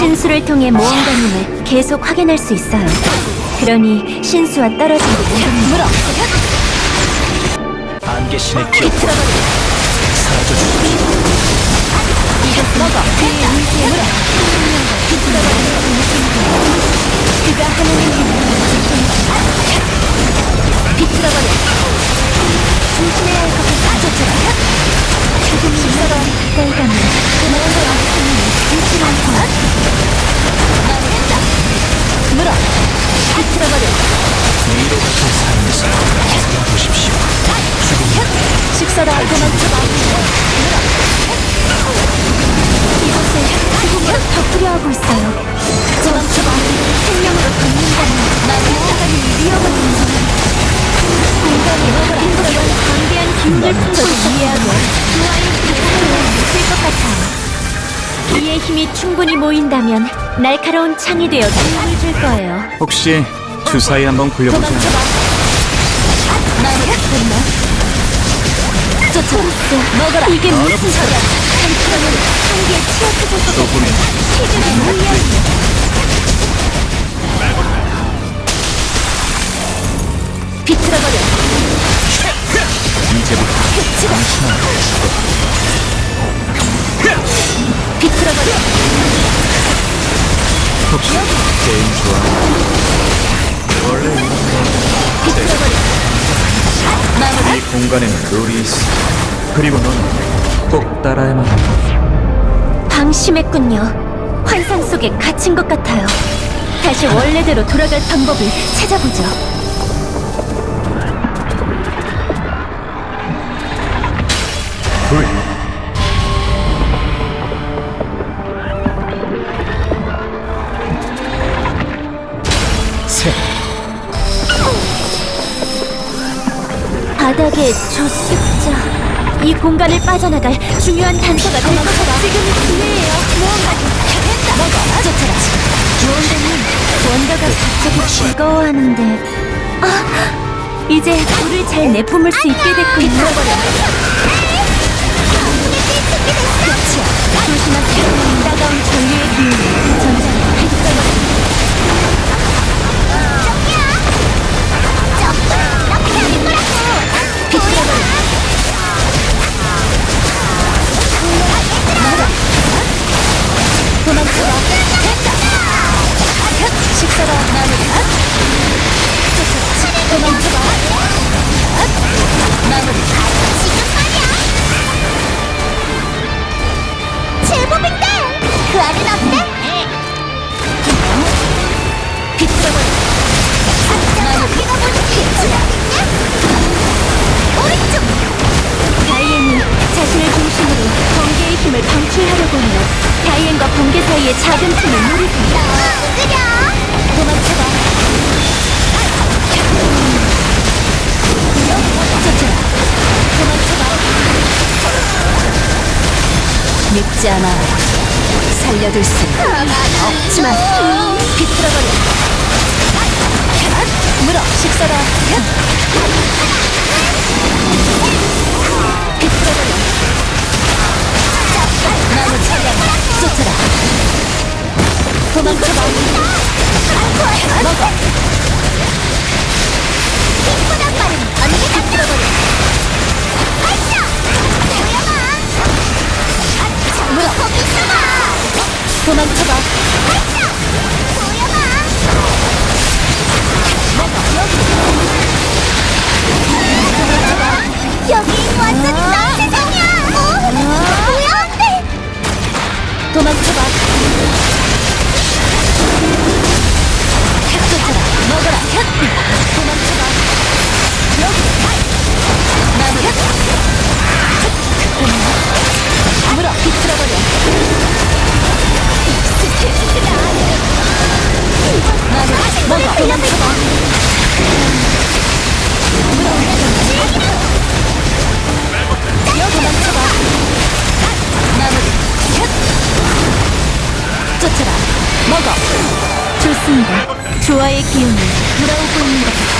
신수를 통해 모험가님을 계속 확인할 수 있어요. 그러니 신수와 떨어진 물어 안개신의 기억 식사다 도망쳐봐 이곳에 죽음으로 덮으려 하고 있어요 도망쳐봐 생명으로 걷는다면 나는 사람이 위협을 공간이 힘들어 강대한 기운을 품고 이해하고 좋아요 있을 것 같아요 이의 힘이 충분히 모인다면 날카로운 창이 되어 도움을 줄 거예요 혹시 주사위 한번 굴려보세요. 도망쳐봐 먹어라. 이게 무슨 소리야? 한편은 한계에 치어쳐질 것 시즌의 물리야 비틀어버려. 이제부터 끝이다 비틀어버려. 혹시 게임 좋아? 원래 비틀어버려 이 공간에는 룰이 있어. 그리고 넌꼭 따라야만 한다. 방심했군요 환상 속에 갇힌 것 같아요 다시 원래대로 돌아갈 방법을 찾아보죠 둘. 바닥에 저 습자. 이 공간을 빠져나갈 중요한 단서가 될것 같아 지금이 기회예요. 무언가 됐다. 먹어 쫓아라. 주원대님 원더가 갑자기 즐거워하는데. 아 이제 불을 잘 내뿜을 수 있게 됐군요. 끝이야 작은 틈을 노리고 느려 도망쳐봐 쫓아라 도망쳐봐 늙지 않아. 살려둘 수 없지만 비틀어버려. 물어 식사다 도망쳐봐. 먹어 있어봐 도망쳐봐 적어. 좋습니다. 조화의 기운을 돌아오고 있는 것 같아.